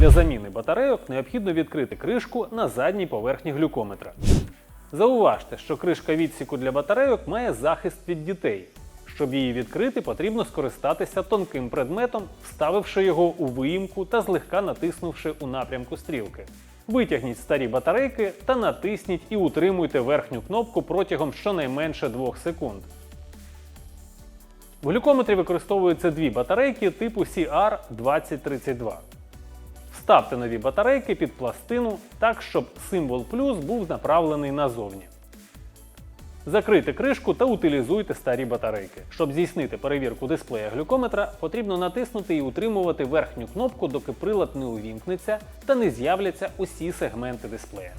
Для заміни батарейок необхідно відкрити кришку на задній поверхні глюкометра. Зауважте, що кришка відсіку для батарейок має захист від дітей. Щоб її відкрити, потрібно скористатися тонким предметом, вставивши його у виїмку та злегка натиснувши у напрямку стрілки. Витягніть старі батарейки та натисніть і утримуйте верхню кнопку протягом щонайменше 2 секунд. В глюкометрі використовуються дві батарейки типу CR2032. Вставте нові батарейки під пластину так, щоб символ плюс був направлений назовні. Закрийте кришку та утилізуйте старі батарейки. Щоб здійснити перевірку дисплея глюкометра, потрібно натиснути і утримувати верхню кнопку, доки прилад не увімкнеться та не з'являться усі сегменти дисплея.